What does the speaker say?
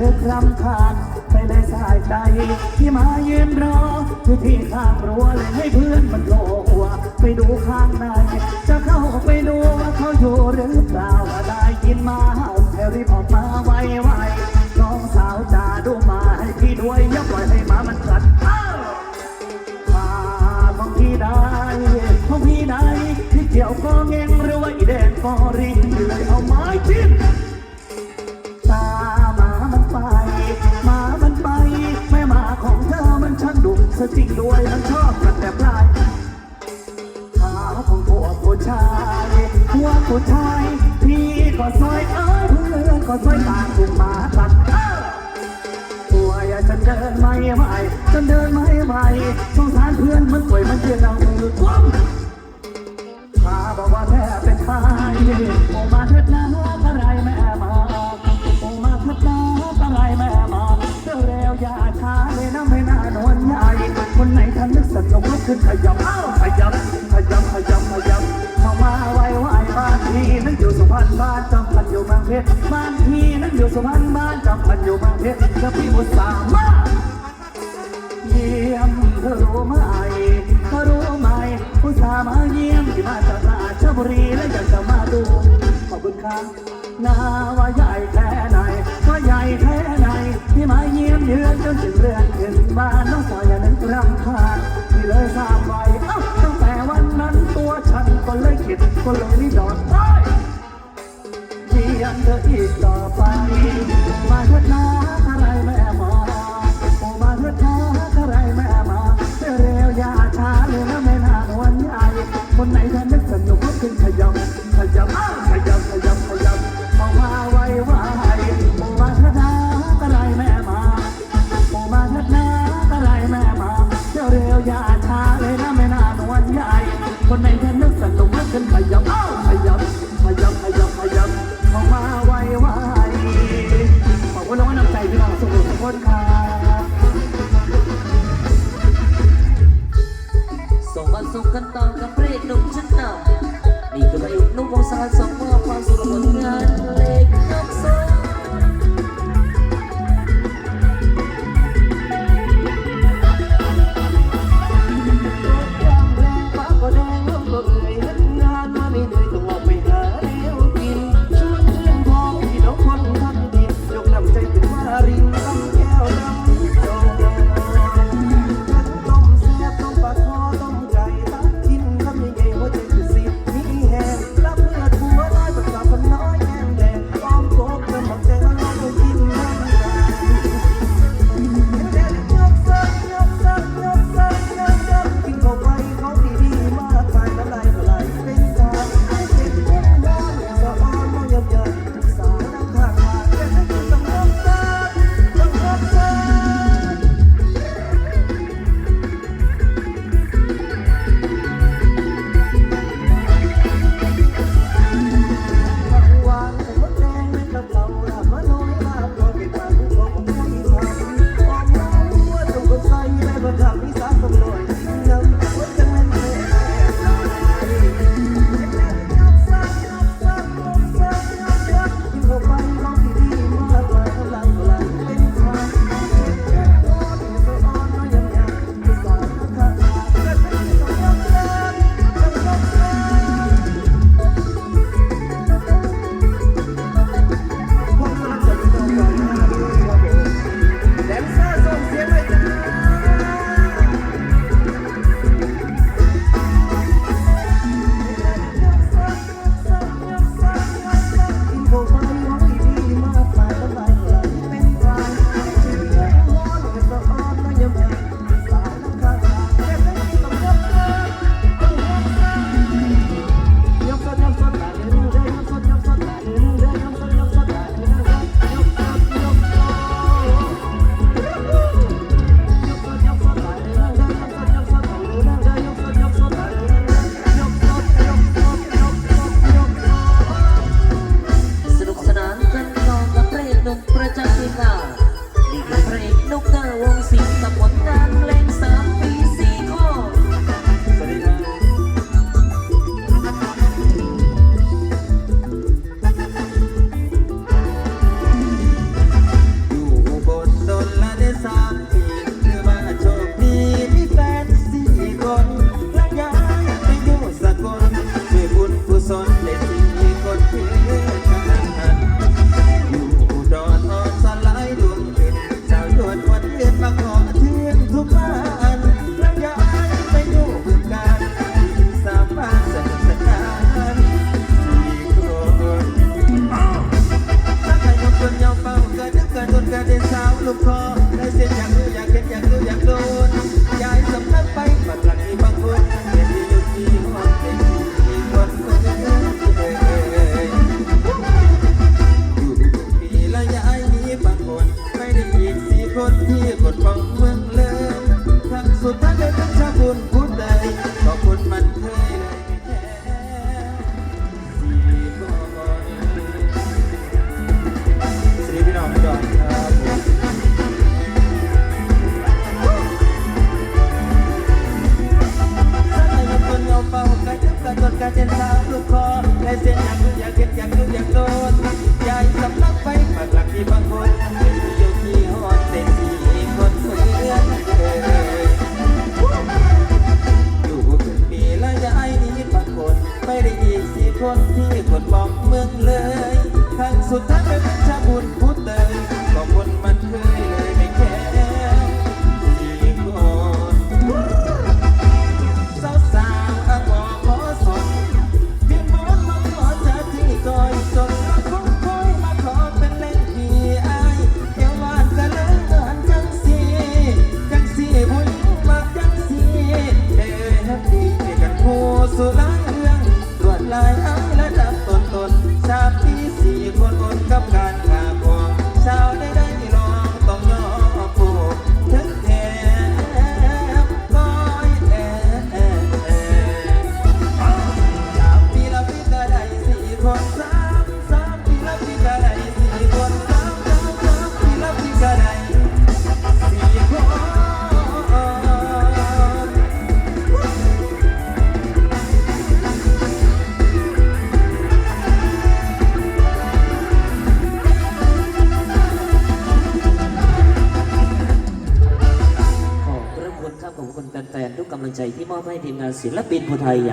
ลึกรำคาญไม่ได้สายใจ ที่มาเยืนรออยู่ที่ข้างรั้วเลยให้เพื่อนมันโผล่หัว ไปดูข้างใน จะเข้าไปดูว่าเขาอยู่หรือเปล่าว่าได้ยินมาเฮาให้รีบออกมาไวๆน้องสาวจ่าดูมาให้พี่ด้วย ซะจริงด้วยมันชอบกันแต่ปลายขาของพวกผู้ชายพวกผู้ชาย พี่ก็ซอยเอ้ยเพื่อนก็ซอยตามถูกมาตัดเอ้าตัวอย่าฉันเดินไม่ไหวฉันเดินไม่ไหวสงสารเพื่อนมันป่วยมันเจ็บเรามือกว้างข้าบอกว่าแท้เป็นใครโอมาเถิดนะ ขึ้นขยับอ้าวขยับขยับขยับขยับเข้ามาไวไวๆบ้านพี่นั่งอยู่สุพรรณบ้านจำพันอยู่บางเพชรบ้านพี่นั่งอยู่สุพรรณบ้านจำพันอยู่บางเพชรแล้วพี่มุสามาเยี่ยมเธอรู้ไหมเธอรู้ไหมผู้ชายมาเยี่ยมที่มาจากราชบุรีและอยากจะมาดูขอบคุณครับนาว่าใหญ่แค่ไหนว่าใหญ่แค่ ที่มาเยี่ยมเยือนจนถึงเรือนขึ้นบ้านน้องสาวอย่านึกรำคาญที่เลยทราบไว้เอ้าตั้งแต่วันนั้นตัวฉันก็เลยคิดก็เลยนิยดอดไปเพียงเธออีกต่อไปมาเถิดนะ คนไหน never got me ผู้สุราเรื่องตรวจลายหายและดับตนตนชาติที่สี่คนอนกับกัน ที่มอบให้ทีมงานศิลปินภูไทยอย่าง